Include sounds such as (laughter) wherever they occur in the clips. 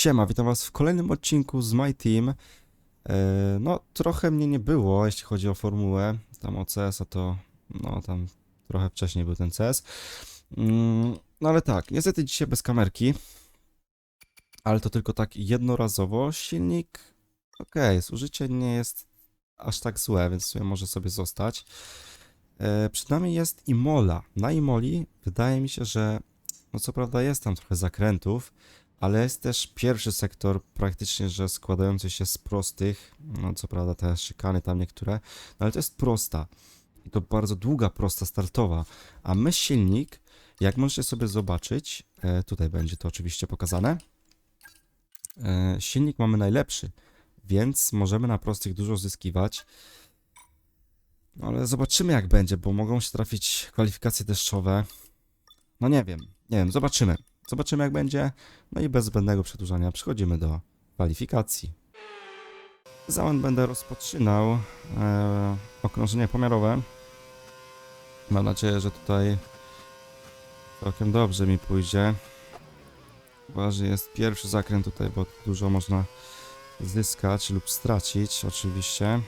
Siema, witam was w kolejnym odcinku z My Team. E, No, trochę mnie nie było, jeśli chodzi o formułę. Tam o CS, a to, no tam trochę wcześniej był ten CS. Mm, No ale tak, niestety dzisiaj bez kamerki. Ale to tylko tak jednorazowo. Silnik, okej, zużycie nie jest aż tak złe, więc w sumie może sobie zostać. E, Przed nami jest Imola. Na Imoli wydaje mi się, że no co prawda jest tam trochę zakrętów, ale jest też pierwszy sektor praktycznie, że składający się z prostych, no co prawda te szykany tam niektóre, no ale to jest prosta. I to bardzo długa prosta startowa. A my silnik, jak możecie sobie zobaczyć, e, tutaj będzie to oczywiście pokazane, e, silnik mamy najlepszy, więc możemy na prostych dużo zyskiwać. No ale zobaczymy jak będzie, bo mogą się trafić kwalifikacje deszczowe. No nie wiem, nie wiem, zobaczymy. Zobaczymy jak będzie. No i bez zbędnego przedłużania przechodzimy do kwalifikacji. Za moment będę rozpoczynał e, okrążenie pomiarowe. Mam nadzieję, że tutaj całkiem dobrze mi pójdzie. Że jest pierwszy zakręt tutaj, bo dużo można zyskać lub stracić oczywiście.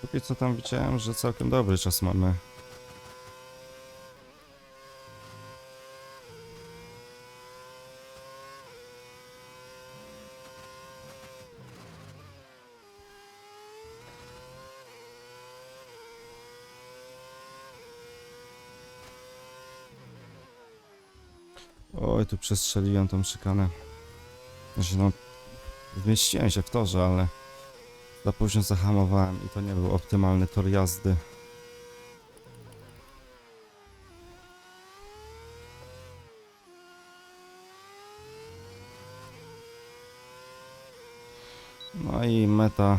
Póki co tam widziałem, że całkiem dobry czas mamy. Oj, tu przestrzeliłem tą szykanę. Znaczy no, zmieściłem się w torze, ale za późno zahamowałem i to nie był optymalny tor jazdy. No i meta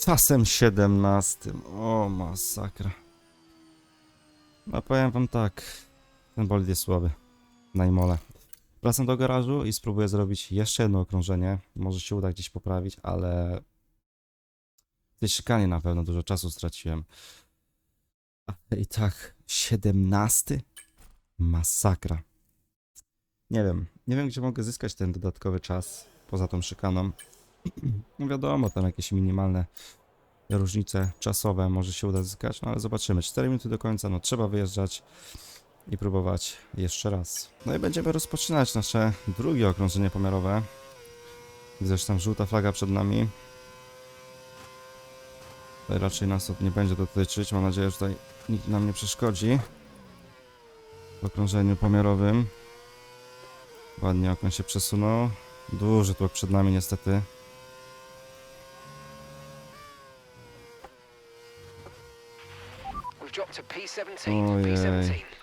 czasem 17. O masakra. No powiem wam tak, ten bolid jest słaby. Na. Wracam do garażu i spróbuję zrobić jeszcze jedno okrążenie. Może się uda gdzieś poprawić, ale w tej szykanie na pewno dużo czasu straciłem. I tak, 17? Masakra. Nie wiem, nie wiem gdzie mogę zyskać ten dodatkowy czas poza tą szykaną. (clears throat) No wiadomo, tam jakieś minimalne różnice czasowe może się uda zyskać, no ale zobaczymy. 4 minuty do końca, no trzeba wyjeżdżać i próbować jeszcze raz. No i będziemy rozpoczynać nasze drugie okrążenie pomiarowe. Tam żółta flaga przed nami. Tutaj raczej nas to nie będzie dotyczyć. Mam nadzieję, że tutaj nikt nam nie przeszkodzi w okrążeniu pomiarowym. Ładnie okno się przesunął. Duży tłok przed nami niestety. We've dropped to P17 Oh, for yeah. P17.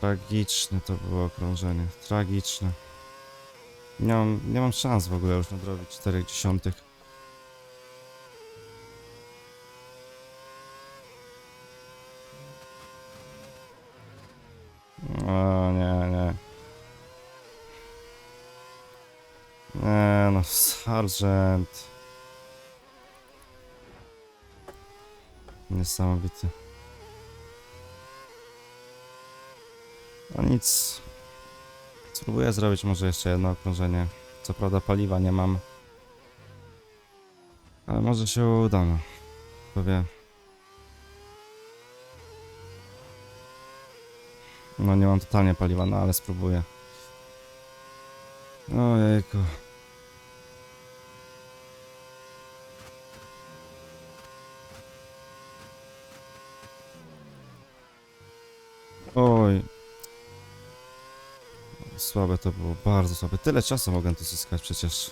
Tragiczne to było okrążenie. Tragiczne. Nie mam, nie mam szans w ogóle już nadrobić 4 dziesiątych. O nie, nie. Nie no, sargent. Niesamowity. No nic. Spróbuję zrobić może jeszcze jedno okrążenie. Co prawda paliwa nie mam. Ale może się uda, no. Kto wie. No nie mam totalnie paliwa, no ale spróbuję. Ojejku. Oj. Słabe to było, bardzo słabe. Tyle czasu mogłem tu zyskać przecież.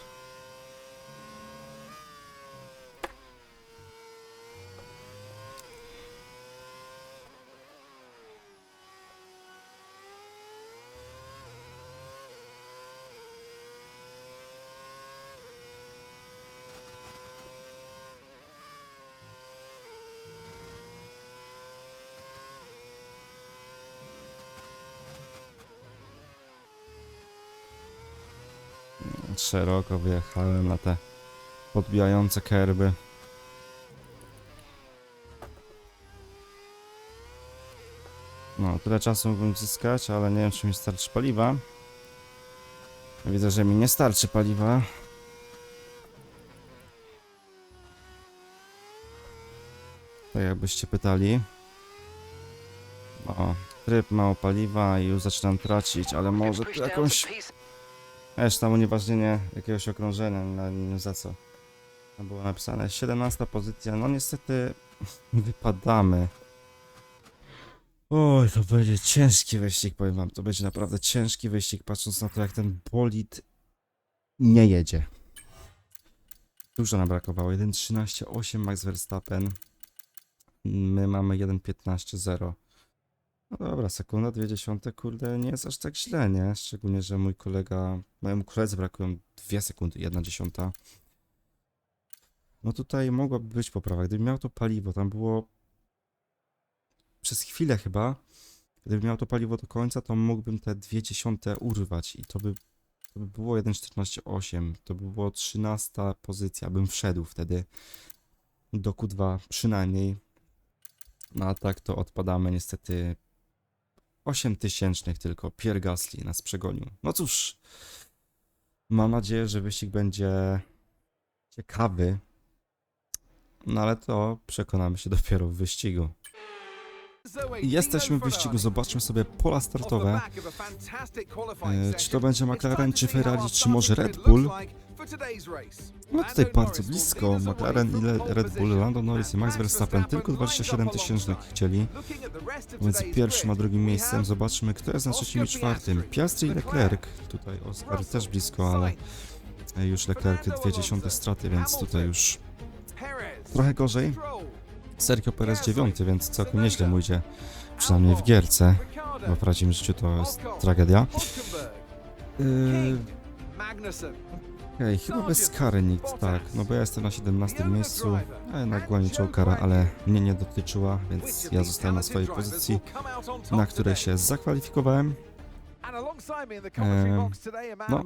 Szeroko wyjechałem na te podbijające kerby. No, tyle czasu mógłbym zyskać, ale nie wiem, czy mi starczy paliwa. Widzę, że mi nie starczy paliwa. Tak jakbyście pytali. O, tryb mało paliwa i już zaczynam tracić, ale może tu jakąś... Wiesz, tam unieważnienie jakiegoś okrążenia, na wiem za co. Tam było napisane 17 pozycja, no niestety (laughs) wypadamy. Oj, to będzie ciężki wyścig, powiem wam. To będzie naprawdę ciężki wyścig, patrząc na to, jak ten bolid nie jedzie. Dużo nam brakowało. 1.13.8 Max Verstappen. My mamy 1.15.0. No dobra, sekunda, dwie dziesiąte, kurde, nie jest aż tak źle, nie? Szczególnie, że mój kolega, mojemu koledze brakują dwie sekundy, jedna dziesiąta. No tutaj mogłaby być poprawa. Gdybym miał to paliwo, tam było przez chwilę chyba, gdybym miał to paliwo do końca, to mógłbym te dwie dziesiąte urwać i to by, to by było 1.14.8, to by było 13 pozycja, bym wszedł wtedy do Q2 przynajmniej. No a tak to odpadamy niestety 8 tysięcznych tylko. Pierre Gasly nas przegonił. No cóż, mam nadzieję, że wyścig będzie ciekawy. No ale to przekonamy się dopiero w wyścigu. Jesteśmy w wyścigu, zobaczmy sobie pola startowe. E, czy to będzie McLaren, czy Ferrari, czy może Red Bull? No tutaj bardzo blisko. McLaren i Red Bull, Lando Norris i Max Verstappen tylko 27 tysięcznych chcieli. Między pierwszym a drugim miejscem zobaczmy, kto jest na trzecim i czwartym. Piastri i Leclerc. Tutaj Oscar też blisko, ale już Leclerc dwie dziesiąte straty, więc tutaj już trochę gorzej. Sergio Perez dziewiąty, więc całkiem nieźle mu idzie. Przynajmniej w gierce. Bo w prawdziwym życiu to jest tragedia. Yy, Okej, chyba bez kary nikt, tak. No bo ja jestem na 17 miejscu, a jednak goni kara, ale mnie nie dotyczyła, więc ja zostałem na swojej pozycji, na której się zakwalifikowałem. Ehm, no.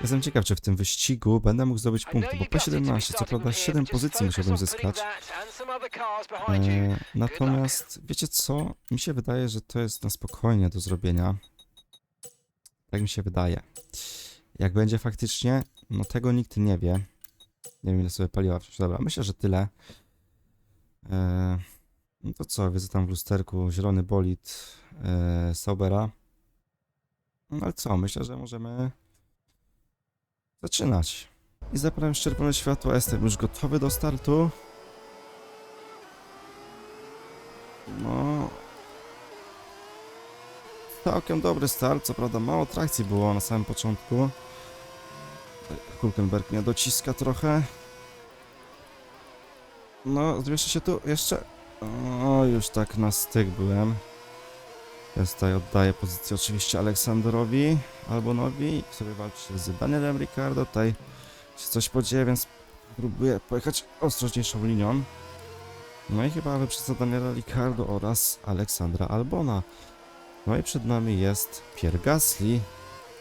Jestem ciekaw, czy w tym wyścigu będę mógł zdobyć punkty, bo P17, co prawda 7 pozycji musiałbym zyskać. Natomiast, wiecie co? Mi się wydaje, że to jest na spokojnie do zrobienia. Tak mi się wydaje. Jak będzie faktycznie, no tego nikt nie wie. Nie wiem, ile sobie paliła wciąż. Dobra, myślę, że tyle. No to co, widzę tam w lusterku zielony bolid e, Saubera. No ale co, myślę, że możemy zaczynać. I zapalam czerwone światło, jestem już gotowy do startu. No. Całkiem dobry start, co prawda mało trakcji było na samym początku. Hulkenberg mnie dociska trochę. No, zmieszczę się tu jeszcze. O, już tak na styk byłem. Więc tutaj oddaję pozycję oczywiście Aleksandrowi Albonowi, który walczy z Danielem Ricardo. Tutaj się coś podzieje, więc próbuję pojechać ostrożniejszą linią. No i chyba wyprzedza Daniela Ricardo oraz Aleksandra Albona. No i przed nami jest Pierre Gasly.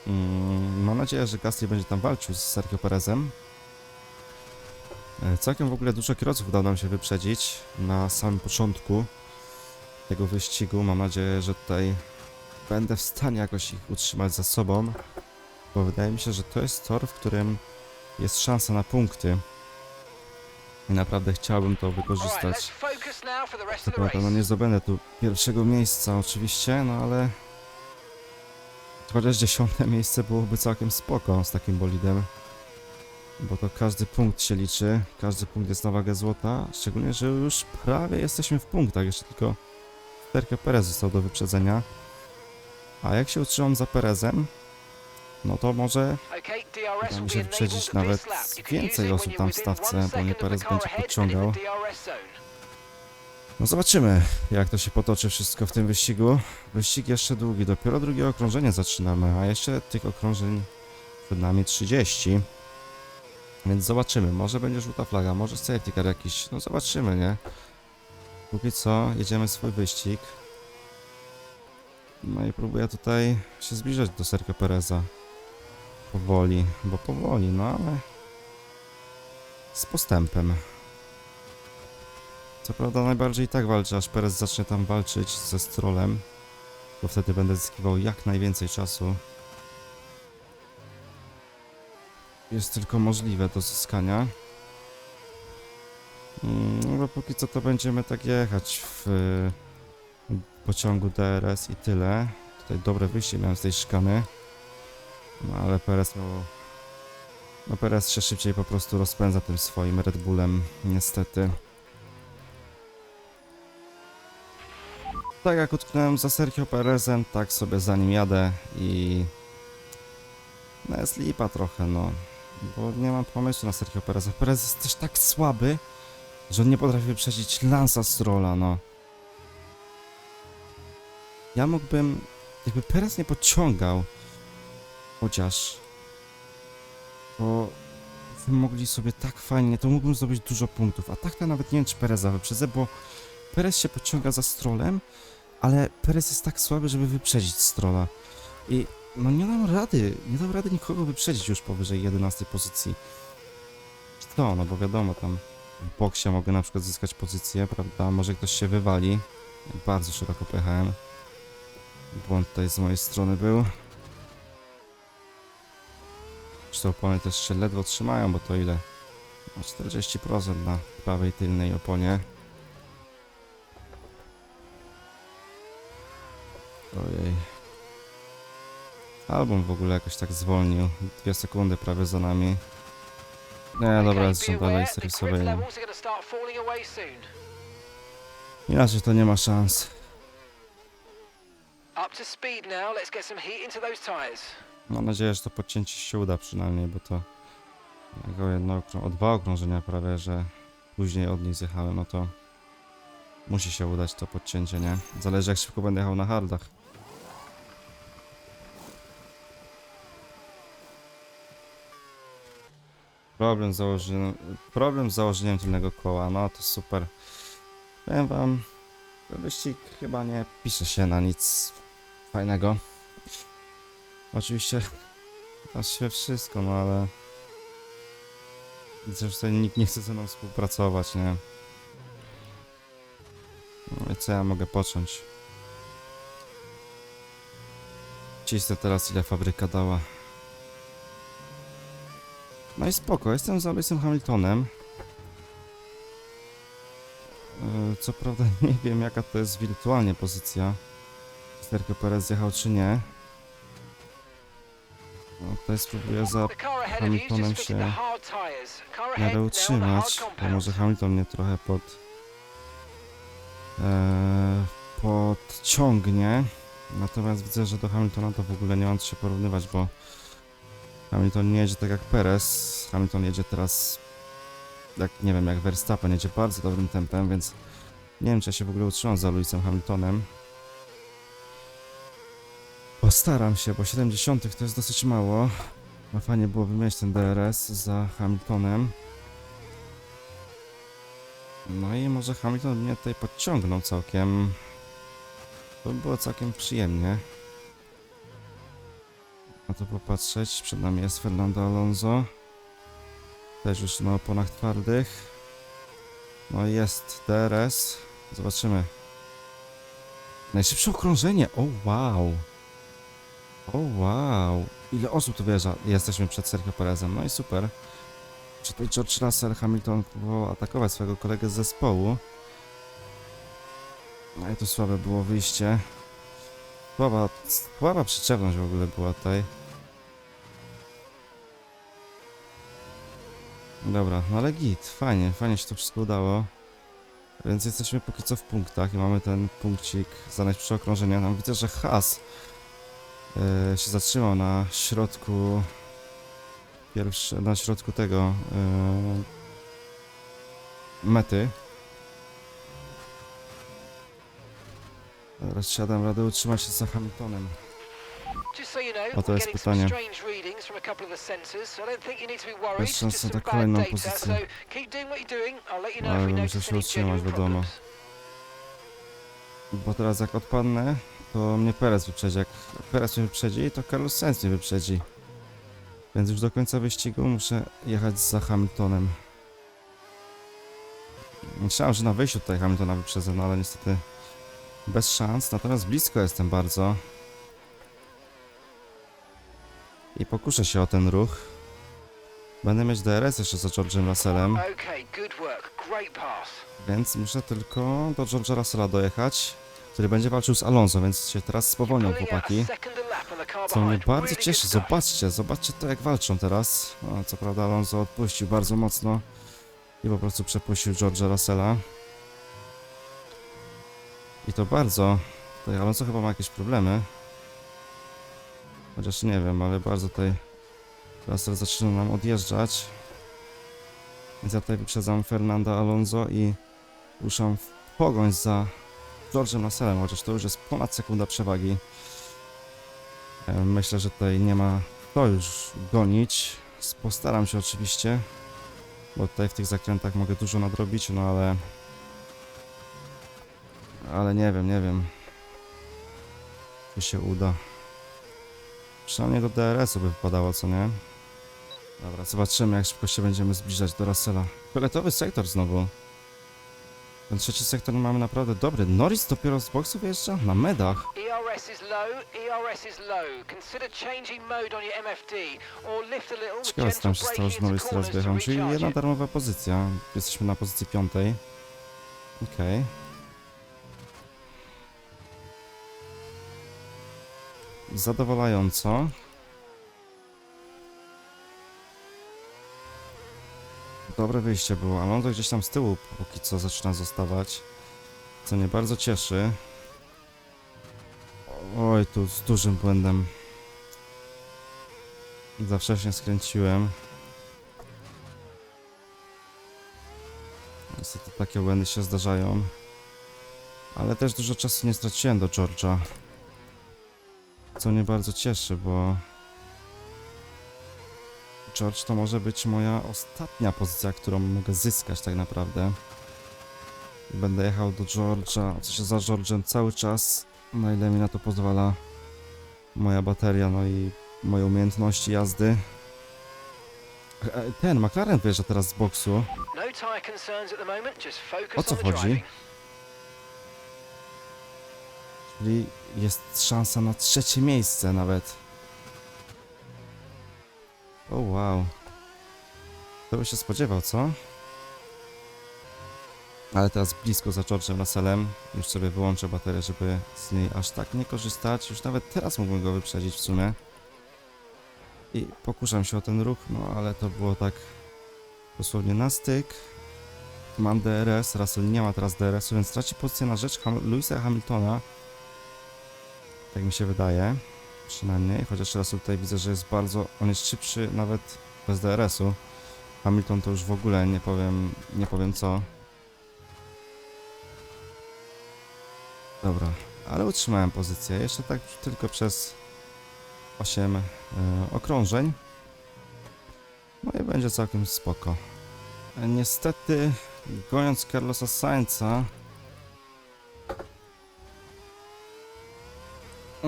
Mm, mam nadzieję, że Gasly będzie tam walczył z Sergio Perezem. E, Całkiem w ogóle dużo kierowców udało nam się wyprzedzić na samym początku tego wyścigu. Mam nadzieję, że tutaj będę w stanie jakoś ich utrzymać za sobą, bo wydaje mi się, że to jest tor, w którym jest szansa na punkty. I naprawdę chciałbym to wykorzystać. Co prawda, no nie zdobędę tu pierwszego miejsca oczywiście, no ale chociaż dziesiąte (laughs) miejsce byłoby całkiem spoko z takim bolidem. Bo to każdy punkt się liczy, każdy punkt jest na wagę złota, szczególnie, że już prawie jesteśmy w punktach, jeszcze tylko Sergio Perez został do wyprzedzenia. A jak się utrzymam za Perezem, no to może uda mi się wyprzedzić nawet więcej osób tam w stawce, bo nie Perez będzie podciągał. No zobaczymy, jak to się potoczy wszystko w tym wyścigu. Wyścig jeszcze długi, dopiero drugie okrążenie zaczynamy, a jeszcze tych okrążeń przed nami 30. Więc zobaczymy, może będzie żółta flaga, może safety car jakiś, no zobaczymy, nie? Póki co jedziemy swój wyścig. No i próbuję tutaj się zbliżać do Sergio Pereza. powoli, bo powoli, no ale z postępem. Co prawda najbardziej i tak walczy, aż Perez zacznie tam walczyć ze Strollem, bo wtedy będę zyskiwał jak najwięcej czasu. Jest tylko możliwe do zyskania. Mm, No bo póki co to będziemy tak jechać w y, pociągu DRS i tyle. Tutaj dobre wyjście miałem z tej szkany. No ale Perez miał... No Perez się szybciej po prostu rozpędza tym swoim Red Bullem, niestety. Tak jak utknąłem za Sergio Perezem, tak sobie za nim jadę i... No jest lipa trochę, no. Bo nie mam pomysłu na Sergio Pereza. Perez jest też tak słaby, że on nie potrafi wyprzedzić Lansa Strolla, no. Ja mógłbym... Jakby Perez nie podciągał, chociaż... Wy mogli sobie tak fajnie, to mógłbym zdobyć dużo punktów. A tak to nawet nie wiem, czy Pereza wyprzedzę, bo Perez się podciąga za Strollem, ale Perez jest tak słaby, żeby wyprzedzić Strolla. I no nie dam rady, nie dam rady nikogo wyprzedzić już powyżej 11 pozycji. To, no bo wiadomo, tam w boksie mogę na przykład zyskać pozycję, prawda? Może ktoś się wywali. Bardzo szeroko pojechałem. Błąd tutaj z mojej strony był. Zresztą opony też się ledwo trzymają, bo to ile? No 40% na prawej tylnej oponie. Ojej. Album w ogóle jakoś tak zwolnił. Dwie sekundy prawie za nami. Nie, dobra, zresztą dalej serwisowej. Inaczej to nie ma szans. Mam nadzieję, że to podcięcie się uda przynajmniej, bo to jako jedno o dwa okrążenia prawie, że później od nich zjechałem, no to musi się udać to podcięcie, nie? Zależy jak szybko będę jechał na hardach. Problem z założeniem, problem z założeniem tylnego koła, no to super. Powiem wam, wyścig chyba nie pisze się na nic fajnego. Oczywiście (laughs) da się wszystko, no ale widzę, że nikt nie chce ze mną współpracować, nie? No i co ja mogę począć? Cisnę teraz ile fabryka dała. No i spoko, jestem za Lewisem Hamiltonem. Yy, Co prawda (laughs) nie wiem jaka to jest wirtualnie pozycja. Sergio Perez zjechał czy nie. No tutaj spróbuję za Hamiltonem się miarę utrzymać, bo compound. może Hamilton mnie trochę pod... E, podciągnie. Natomiast widzę, że do Hamiltona to w ogóle nie mam co się porównywać, bo Hamilton nie jedzie tak jak Perez. Hamilton jedzie teraz, jak nie wiem, jak Verstappen jedzie bardzo dobrym tempem, więc nie wiem, czy ja się w ogóle utrzymam za Lewisem Hamiltonem. Postaram się, bo 70 to jest dosyć mało. No fajnie byłoby mieć ten DRS za Hamiltonem. No i może Hamilton mnie tutaj podciągnął całkiem. To by było całkiem przyjemnie. Na to popatrzeć. Przed nami jest Fernando Alonso. Też już na oponach twardych. No i jest DRS. Zobaczymy. Najszybsze okrążenie. O wow. O wow. Ile osób tu wjeżdża? Jesteśmy przed Sergio Perezem. No i super. Czy tutaj George Russell Hamilton próbował atakować swojego kolegę z zespołu. No i tu słabe było wyjście. Słaba, słaba przyczepność w ogóle była tutaj. Dobra, no ale git, fajnie, fajnie się to wszystko udało. Więc jesteśmy póki co w punktach i mamy ten punkcik za najszybsze okrążenia. Tam widzę, że Haas e, się zatrzymał na środku pierwszy, na środku tego e, mety. Teraz siadam radę utrzymać się za Hamiltonem. O, to jest pytanie. Bez szans na bad kolejną pozycję. Ale muszę się utrzymać, wiadomo. Bo teraz jak odpadnę, to mnie Perez wyprzedzi. Jak Perez mnie wyprzedzi, to Carlos Sainz mnie wyprzedzi. Więc już do końca wyścigu muszę jechać za Hamiltonem. Myślałem, że na wyjściu tutaj Hamiltona wyprzedzę, no ale niestety bez szans. Natomiast blisko jestem bardzo. I pokuszę się o ten ruch. Będę mieć DRS jeszcze za George'em Russellem, więc muszę tylko do George'a Russella dojechać, który będzie walczył z Alonso, więc się teraz spowolnią chłopaki. Co mnie bardzo cieszy, zobaczcie, zobaczcie to jak walczą teraz. O, co prawda Alonso odpuścił bardzo mocno i po prostu przepuścił George'a Russella. I to bardzo. Tutaj Alonso chyba ma jakieś problemy. Chociaż nie wiem, ale bardzo tutaj Russell zaczyna nam odjeżdżać. Więc ja tutaj wyprzedzam Fernanda Alonso i ruszam w pogoń za George'em Russellem, chociaż to już jest ponad sekunda przewagi. Myślę, że tutaj nie ma to już gonić. Postaram się oczywiście, bo tutaj w tych zakrętach mogę dużo nadrobić, no ale... Ale nie wiem, nie wiem. Czy się uda. Przynajmniej do DRS-u by wypadało, co nie? Dobra, zobaczymy jak szybko się będziemy zbliżać do Russella. Fioletowy sektor znowu. Ten trzeci sektor mamy naprawdę dobry. Norris dopiero z boksu wyjeżdża? Na medach. ERS is low, ERS is low. Consider changing mode on your MFD or lift a little with Ciekawe co tam się stało, że Norris teraz wyjechał. Czyli jedna darmowa pozycja. Jesteśmy na pozycji piątej. Okej. Zadowalająco. Dobre wyjście było. Alonso gdzieś tam z tyłu póki co zaczyna zostawać. Co mnie bardzo cieszy. Oj, tu z dużym błędem. Za wcześnie skręciłem. Niestety takie błędy się zdarzają. Ale też dużo czasu nie straciłem do George'a. Co mnie bardzo cieszy, bo... George to może być moja ostatnia pozycja, którą mogę zyskać tak naprawdę. Będę jechał do George'a, w sensie za George'em cały czas, na ile mi na to pozwala moja bateria, no i moje umiejętności jazdy. E, Ten McLaren wyjeżdża teraz z boksu. No O co chodzi? Czyli jest szansa na trzecie miejsce nawet. O wow. To by się spodziewał, co? Ale teraz blisko za George'em Russellem. Już sobie wyłączę baterię, żeby z niej aż tak nie korzystać. Już nawet teraz mógłbym go wyprzedzić w sumie. I pokuszam się o ten ruch, no ale to było tak dosłownie na styk. Mam DRS, Russell nie ma teraz DRS-u, więc traci pozycję na rzecz Ham Louisa Hamiltona. Tak mi się wydaje. Przynajmniej, chociaż Russell tutaj widzę, że jest bardzo... On jest szybszy nawet bez DRS-u. Hamilton to już w ogóle nie powiem, nie powiem co. Dobra, ale utrzymałem pozycję. Jeszcze tak tylko przez 8 e, okrążeń. No i będzie całkiem spoko. E, niestety, goniąc Carlosa Sainza,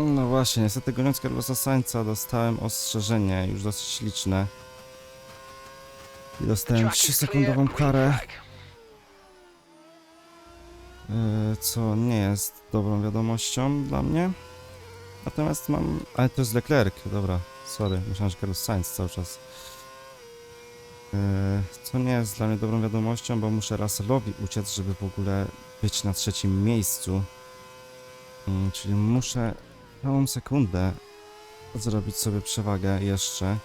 No właśnie, niestety goniąc Carlosa Sainza dostałem ostrzeżenie, już dosyć liczne. I dostałem Track is 3 clear, sekundową green karę, flag. e, co nie jest dobrą wiadomością dla mnie. Natomiast mam... Ale to jest Leclerc, dobra, sorry, myślałem, że Carlos Sainz cały czas. E, Co nie jest dla mnie dobrą wiadomością, bo muszę Russellowi uciec, żeby w ogóle być na trzecim miejscu. Mm, Czyli muszę całą sekundę zrobić sobie przewagę jeszcze.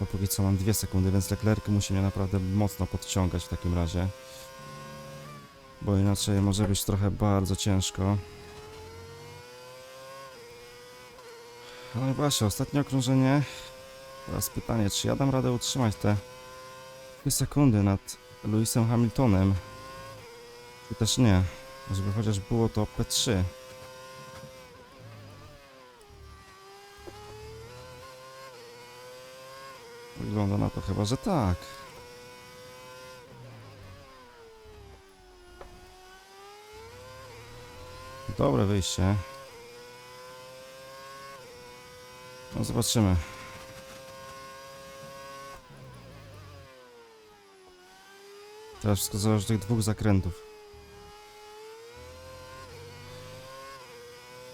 Bo póki co mam dwie sekundy, więc Leclerc musi mnie naprawdę mocno podciągać w takim razie. Bo inaczej może być trochę bardzo ciężko. No i właśnie, ostatnie okrążenie. Teraz pytanie, czy ja dam radę utrzymać te dwie sekundy nad Lewisem Hamiltonem? Czy też nie? Żeby chociaż było to P3. Wygląda na to chyba, że tak. Dobre wyjście. No zobaczymy. Teraz wszystko zależy od tych dwóch zakrętów.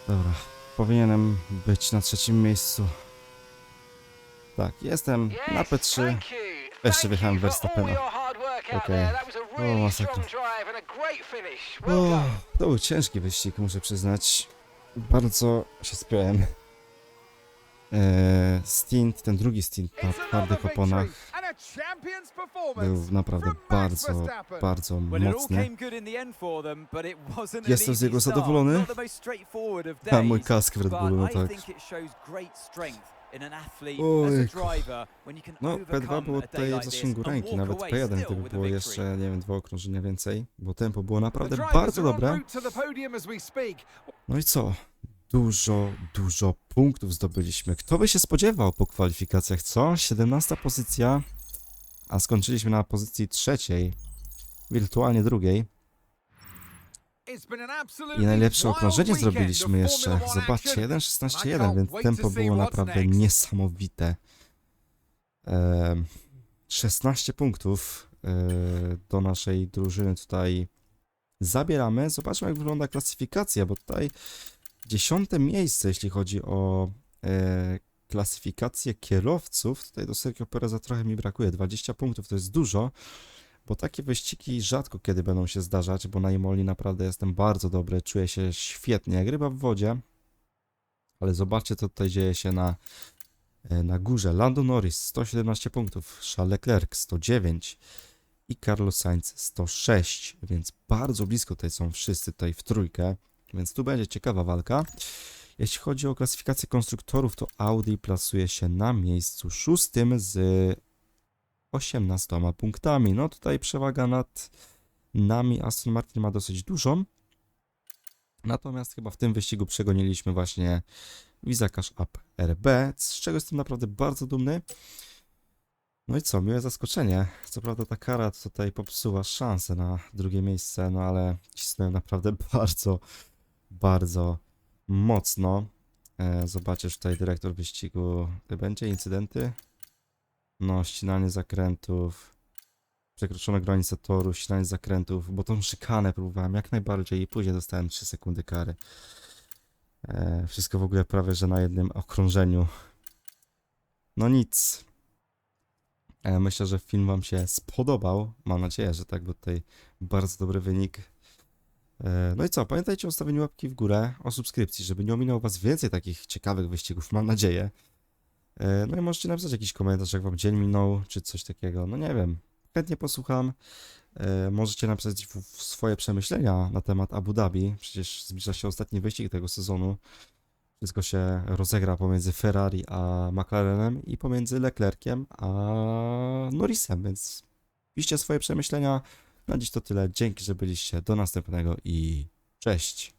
Dobra, powinienem być na trzecim miejscu. Tak, jestem na Yes, P3. thank you. Wreszcie Thank wjechałem you w for Verstappena. Okej. was a O, masakra. O, to był ciężki wyścig, muszę przyznać. Bardzo się spiąłem. Eee, stint, ten drugi stint na twardych oponach był naprawdę bardzo, bardzo mocny. Jestem z start. zadowolony. (laughs) A mój kask w Red Bullu, no tak. No, P2 overcome było tutaj w zasięgu ręki, nawet away P1 still gdyby było jeszcze, nie wiem, dwa okrążenia więcej, bo tempo było naprawdę bardzo dobre. No i co? Dużo, dużo punktów zdobyliśmy. Kto by się spodziewał po kwalifikacjach, co? 17 pozycja, a skończyliśmy na pozycji trzeciej, wirtualnie drugiej. I najlepsze okrążenie zrobiliśmy jeszcze. Zobaczcie, action. 1.16.1, więc tempo było naprawdę niesamowite. Em, 16 punktów e, do naszej drużyny tutaj zabieramy. Zobaczmy, jak wygląda klasyfikacja, bo tutaj dziesiąte miejsce, jeśli chodzi o e, klasyfikację kierowców. Tutaj do Sergio Pereza trochę mi brakuje. 20 punktów to jest dużo, bo takie wyścigi rzadko kiedy będą się zdarzać, bo na Imoli naprawdę jestem bardzo dobry, czuję się świetnie, jak ryba w wodzie. Ale zobaczcie, co tutaj dzieje się na, e, na górze. Lando Norris 117 punktów, Charles Leclerc 109 i Carlos Sainz 106, więc bardzo blisko tutaj są wszyscy tutaj w trójkę, więc tu będzie ciekawa walka. Jeśli chodzi o klasyfikację konstruktorów, to Audi plasuje się na miejscu szóstym z 18 punktami. No tutaj przewaga nad nami Aston Martin ma dosyć dużą. Natomiast chyba w tym wyścigu przegoniliśmy właśnie Visa Cash App RB, z czego jestem naprawdę bardzo dumny. No i co, miłe zaskoczenie. Co prawda ta kara tutaj popsuła szansę na drugie miejsce, no ale cisnąłem naprawdę (laughs) bardzo, bardzo mocno. E, zobaczcie, że tutaj dyrektor wyścigu. Będzie incydenty? No, ścinanie zakrętów, przekroczone granice toru, ścinanie zakrętów, bo tą szykanę próbowałem jak najbardziej i później dostałem 3 sekundy kary. E, wszystko w ogóle prawie, że na jednym okrążeniu. No nic. E, myślę, że film Wam się spodobał. Mam nadzieję, że tak, bo tutaj bardzo dobry wynik. E, no i co? Pamiętajcie o ustawieniu łapki w górę, o subskrypcji, żeby nie ominął Was więcej takich ciekawych wyścigów, mam nadzieję. E, No i możecie napisać jakiś komentarz, jak wam dzień minął, czy coś takiego. No nie wiem. Chętnie posłucham. E, Możecie napisać swoje przemyślenia na temat Abu Dhabi. Przecież zbliża się ostatni wyścig tego sezonu. Wszystko się rozegra pomiędzy Ferrari a McLarenem i pomiędzy Leclerciem a Norrisem, więc piszcie swoje przemyślenia. Na dziś to tyle. Dzięki, że byliście. Do następnego i cześć.